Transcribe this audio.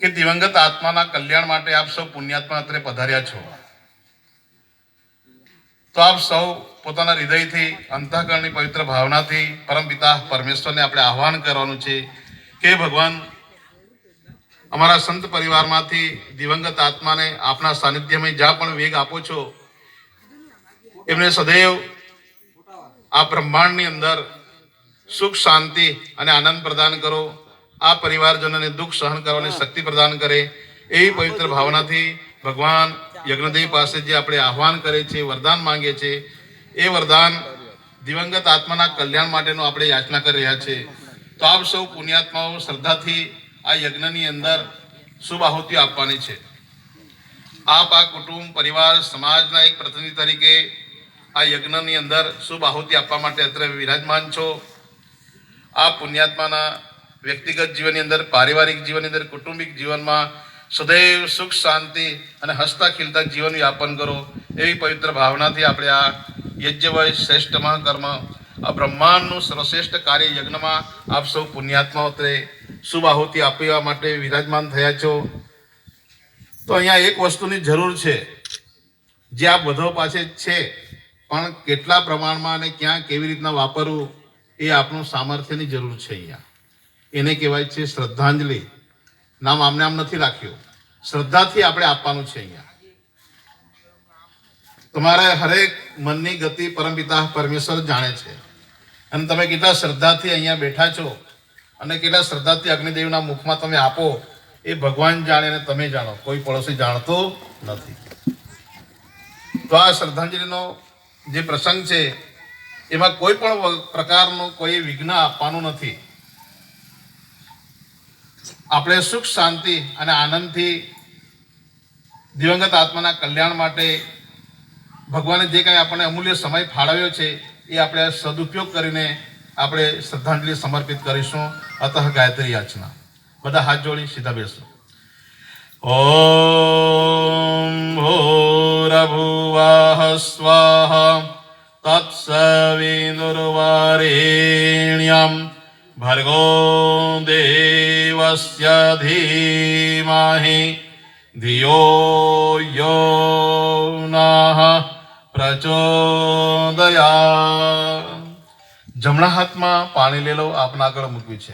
કે દિવંગત આત્માના કલ્યાણ માટે આપ સૌ પુણ્યાત્મા અત્રે પધાર્યા છો. તો આપ સૌ પોતાના હૃદયથી, અંતઃકરણની પવિત્ર ભાવનાથી, પરમપિતા પરમેશ્વરને આપણે આહ્વાન કરવાનું છે કે ભગવાન, અમારા સંત પરિવારમાંથી દિવંગત આત્માને આપના સાનિધ્યમાં જ્યાં પણ વેગ આપો છો, એમને સદૈવ આ બ્રહ્માંડની અંદર સુખ, શાંતિ અને આનંદ પ્રદાન કરો. આ પરિવારજનોને દુઃખ સહન કરવાની શક્તિ પ્રદાન કરે એવી પવિત્ર ભાવનાથી ભગવાન યજ્ઞદેવ પાસે જે આપણે આહવાન કરે છે વરદાન માંગે છે એ વરદાન દિવંગત આત્માના કલ્યાણ માટેનું આપણે યાચના કરી રહ્યા છે. તો આપ સૌ પુણ્યાત્માઓ શ્રદ્ધાથી આ યજ્ઞની અંદર શુભ આહુતિ આપવાની છે. આપ આ કુટુંબ પરિવાર સમાજના એક પ્રતિનિધિ તરીકે આ યજ્ઞની અંદર શુભ આહુતિ આપવા માટે અત્રે વિરાજમાન છો. આ પુણ્યાત્માના વ્યક્તિગત જીવનની અંદર, પારિવારિક જીવનની અંદર, કુટુંબિક જીવનમાં સદૈવ સુખ, શાંતિ અને હસતા ખીલતા જીવન યાપન કરો એવી પવિત્ર ભાવનાથી આપણે આ યજ્ઞવય શ્રેષ્ઠ મહાકર્મ આ બ્રહ્માંડનું સર્વશ્રેષ્ઠ કાર્ય યજ્ઞમાં આપ સૌ પુણ્યાત્મા ઉતરે શુભ આહુતિ આપવા માટે વિરાજમાન થયા છો. તો અહીંયા એક વસ્તુની જરૂર છે, જે આ બધો પાસે છે, પણ કેટલા પ્રમાણમાં અને ક્યાં કેવી રીતના વાપરવું એ આપણું સામર્થ્યની જરૂર છે અહીંયા. એને કહેવાય છે શ્રદ્ધાંજલિ. નામ આમને આમ નથી રાખ્યું. શ્રદ્ધાથી આપણે આપવાનું છે અહીંયા. તમારે હરેક મનની ગતિ પરમપિતા પરમેશ્વર જાણે છે. અને તમે કેટલા શ્રદ્ધાથી અહીંયા બેઠા છો અને કેટલા શ્રદ્ધાથી અગ્નિદેવના મુખમાં તમે આપો, એ ભગવાન જાણે અને તમે જાણો. કોઈ પડોશી જાણતો નથી. તો આ શ્રદ્ધાંજલિનો જે પ્રસંગ છે, એમાં કોઈ પણ પ્રકારનું કોઈ વિઘ્ન આપવાનું નથી. આપણે સુખ, શાંતિ અને આનંદથી દિવંગત આત્માના કલ્યાણ માટે ભગવાને જે કાંઈ આપણને અમૂલ્ય સમય ફાળવ્યો છે, એ આપણે સદુપયોગ કરીને આપણે શ્રદ્ધાંજલિ સમર્પિત કરીશું. અતઃ ગાયત્રી યાચના. બધા હાથ જોડી સીધા બેસો. ઓમ ભૂરભુવાહ સ્વાહ તત્સવિદુર્વારેણ્યમ भर्गो देवस्य धीमहि धियो यो नः પ્રચોદયા જમણા હાથમાં પાણી લેલો આપના આગળ મૂક્યું છે